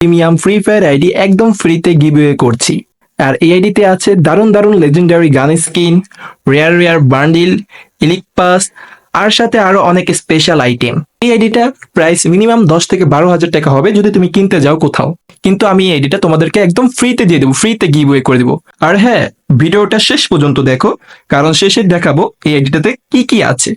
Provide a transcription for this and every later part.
Premium free fire ID একদম ফ্রিতে giveaway করছি। আর এই আইডিতে আছে দারুণ দারুণ legendary gun skin rare rare bundle elite pass আর সাথে আরও অনেক স্পেশাল আইটেম এই আইডিটা প্রাইস মিনিমাম দশ থেকে বারো হাজার টাকা হবে যদি তুমি কিনতে যাও কোথাও। কিন্তু আমি এই আইডিটা তোমাদেরকে একদম ফ্রিতে দিয়ে দেবো ফ্রিতে গিভওয়ে করে দেবো। আর হ্যাঁ ভিডিওটা শেষ পর্যন্ত দেখো, কারণ শেষে দেখাবো এই আইডিটাতে কি কি আছে।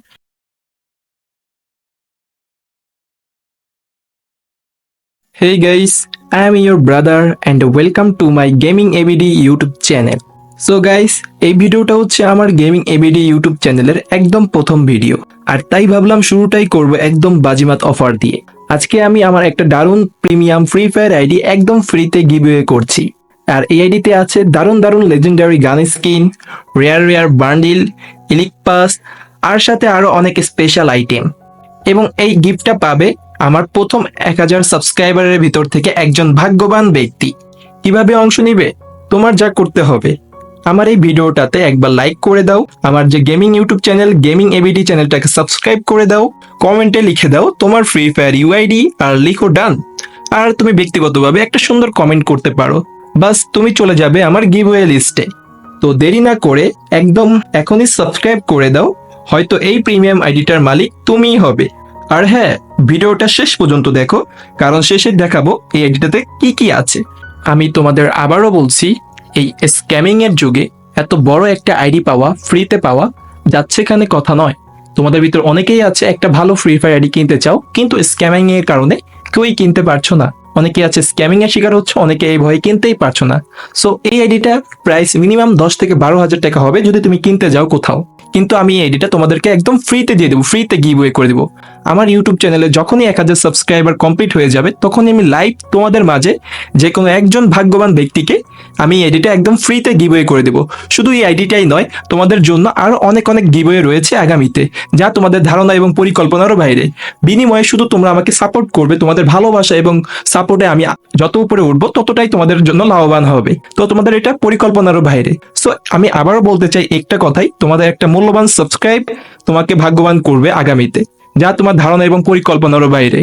Hey guys, I am your brother and welcome to my Gaming ABD YouTube channel. So guys এই ভিডিওটা হচ্ছে আমার গেমিং এবিডি ইউটিউব চ্যানেলের একদম প্রথম ভিডিও আর তাই ভাবলাম শুরুটাই করব একদম বাজিমাত অফার দিয়ে। আজকে আমি আমার একটা দারুণ প্রিমিয়াম ফ্রি ফায়ার আইডি একদম ফ্রিতে গিভওয়ে করছি। আর এই আইডিতে আছে দারুণ দারুণ legendary gun skin rare rare bundle elite pass আর সাথে আরও অনেক স্পেশাল আইটেম এবং এই গিফটটা পাবে আমার প্রথম এক হাজার সাবস্ক্রাইবারের ভিতর থেকে একজন ভাগ্যবান ব্যক্তি। কীভাবে অংশ নিবে? তোমার যা করতে হবে। আমার এই ভিডিওটাতে একবার লাইক করে দাও। আমার যে gaming YouTube channel gaming ABD চ্যানেলটাকে সাবস্ক্রাইব করে দাও। কমেন্টে লিখে দাও তোমার ফ্রি ফায়ার ইউআইডি আর লিখো ডান আর তুমি ব্যক্তিগতভাবে একটা সুন্দর কমেন্ট করতে পারো। বাস, তুমি চলে যাবে আমার গিভওয়ে লিস্টে তো দেরি না করে একদম এখনই সাবস্ক্রাইব করে দাও। হয়তো এই প্রিমিয়াম আইডিটার মালিক তুমিই হবে। আর হ্যাঁ ভিডিওটা শেষ পর্যন্ত দেখো, কারণ শেষে দেখাবো এই আইডিটাতে কি কি আছে। আমি তোমাদের আবারও বলছি, এই স্ক্যামিং এর যুগে এত বড় একটা আইডি পাওয়া ফ্রিতে পাওয়া যাচ্ছে এখানে কথা নয়। তোমাদের ভিতর অনেকেই আছে একটা ভালো ফ্রি ফায়ার আইডি কিনতে চাও, কিন্তু স্ক্যামিং এর কারণে কেউই কিনতে পারছ না। অনেকে আছে স্ক্যামিং এর শিকার হচ্ছে, অনেকে এই ভয়ে কিনতেই পারছ না। সো এই আইডিটা প্রাইস মিনিমাম দশ থেকে বারো হাজার টাকা হবে যদি তুমি কিনতে যাও কোথাও। কিন্তু আমি এই আইডিটা তোমাদেরকে একদম ফ্রিতে দিয়ে দেবো ফ্রিতে গিভওয়ে করে দেবো। আমার ইউটিউব চ্যানেলে যখনই এক হাজার সাবস্ক্রাইবার কমপ্লিট হয়ে যাবে, তখনই আমি লাইভ তোমাদের মাঝে যে কোনো একজন ভাগ্যবান ব্যক্তিকে আমি এই আইডিটা একদম ফ্রিতে গিভওয়ে করে দেবো। শুধু এই আইডিটাই নয়, তোমাদের জন্য আরও অনেক অনেক গিভওয়ে রয়েছে আগামীতে, যা তোমাদের ধারণা এবং পরিকল্পনারও বাইরে। বিনিময়ে শুধু তোমরা আমাকে সাপোর্ট করবে, তোমাদের ভালোবাসা এবং সাপোর্টে আমি যত উপরে উঠবো, ততটাই তোমাদের জন্য লাভবান হবে। তো তোমাদের এটা পরিকল্পনারও বাইরে। সো আমি আবারও বলতে চাই একটা কথাই, তোমাদের একটা মূল্যবান সাবস্ক্রাইব তোমাকে ভাগ্যবান করবে আগামীতে। যা তোমার ধারণা এবং পরিকল্পনারও বাইরে।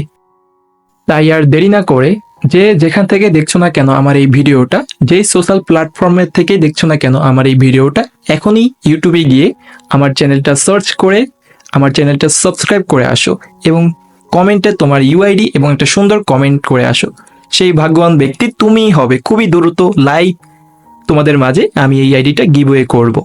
তাই আর দেরি না করে যে যেখান থেকে দেখছ না কেন আমার এই ভিডিওটা যেই সোশ্যাল প্ল্যাটফর্মের থেকে দেখছ না কেন আমার এই ভিডিওটা, এখনই ইউটিউবে গিয়ে আমার চ্যানেলটা সার্চ করে, আমার চ্যানেলটা সাবস্ক্রাইব করে আসো এবং কমেন্টে তোমার ইউআইডি এবং একটা সুন্দর কমেন্ট করে আসো। সেই ভাগ্যবান ব্যক্তি তুমিই হবে। খুবই দ্রুত লাইভ তোমাদের মাঝে আমি এই আইডিটা গিভওয়ে করব।